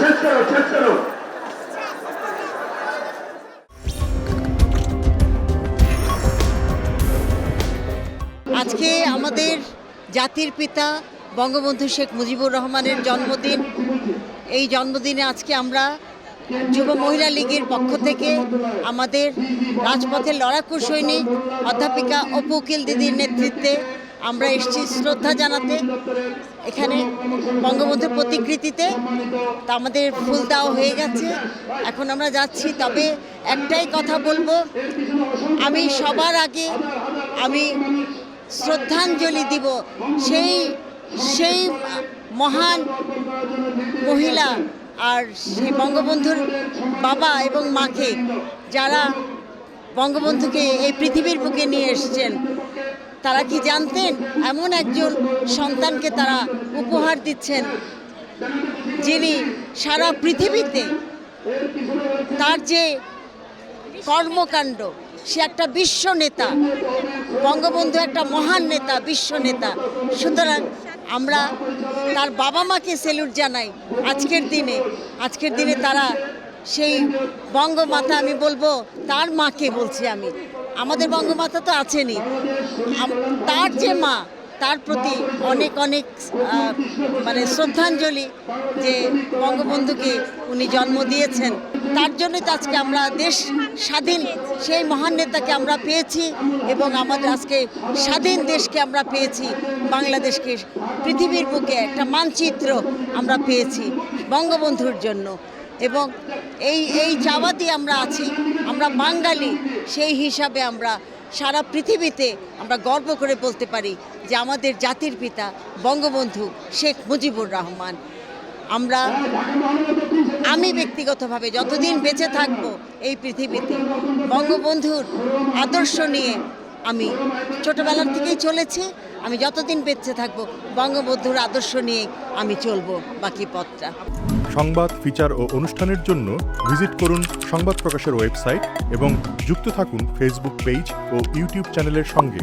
শেষ করো শেষ করো আজকে আমাদের জাতির পিতা বঙ্গবন্ধু শেখ মুজিবুর রহমানের জন্মদিন। এই জন্মদিনে আজকে আমরা যুব মহিলা লীগের পক্ষ থেকে আমাদের রাজপথের লড়াকু সৈনিক, অধ্যাপিকা অপু উকিল দিদির নেতৃত্বে আমরা এসেছি শ্রদ্ধা জানাতে। এখানে বঙ্গবন্ধুর প্রতিকৃতিতে। তা আমাদের ফুল দেওয়া হয়ে গেছে। এখন আমরা যাচ্ছি। তবে একটাই কথা বলব, আমি সবার আগে আমি শ্রদ্ধাঞ্জলি দিব সেই সেই মহান মহিলা আর সেই বঙ্গবন্ধুর বাবা এবং মাকে, যারা বঙ্গবন্ধুকে এই পৃথিবীর বুকে এসছেন। তারা কি জানতেন? এমন একজন সন্তানকে তারা উপহার দিচ্ছেন, যিনি সারা পৃথিবীতে তার যে কর্মকাণ্ড, সে একটা বিশ্ব নেতা, বঙ্গবন্ধু একটা মহান নেতা, বিশ্ব নেতা। সুতরাং আমরা তার বাবা মাকে সেলুট জানাই আজকের দিনে। আজকের দিনে তারা সেই বঙ্গমাতা, আমি বলব, তার মাকে বলছি আমি। আমাদের বঙ্গমাতা তো আছেনই। তার যে মা, তার প্রতি অনেক অনেক মানে শ্রদ্ধাঞ্জলি যে বঙ্গবন্ধুকে উনি জন্ম দিয়েছেন। তার জন্যই তো আজকে আমরা দেশ স্বাধীন, সেই মহান নেতাকে আমরা পেয়েছি এবং আমাদের আজকে স্বাধীন দেশকে আমরা পেয়েছি, বাংলাদেশকে, পৃথিবীর বুকে একটা মানচিত্র আমরা পেয়েছি বঙ্গবন্ধুর জন্য। এবং এই এই চাওয়া দিয়ে আমরা আছি, আমরা বাঙালি সেই হিসাবে আমরা সারা পৃথিবীতে আমরা গর্ব করে বলতে পারি যে আমাদের জাতির পিতা বঙ্গবন্ধু শেখ মুজিবুর রহমান। আমরা, আমি ব্যক্তিগতভাবে যতদিন বেঁচে থাকব এই পৃথিবীতে বঙ্গবন্ধুর আদর্শ নিয়ে আমি ছোটবেলার থেকেই চলেছি, আমি যতদিন বেঁচে থাকব, বঙ্গবন্ধুর আদর্শ নিয়ে আমি চলবো বাকি পথটা। সংবাদ, ফিচার ও অনুষ্ঠানের জন্য ভিজিট করুন সংবাদ প্রকাশের ওয়েবসাইট এবং যুক্ত থাকুন ফেসবুক পেজ ও ইউটিউব চ্যানেলের সঙ্গে।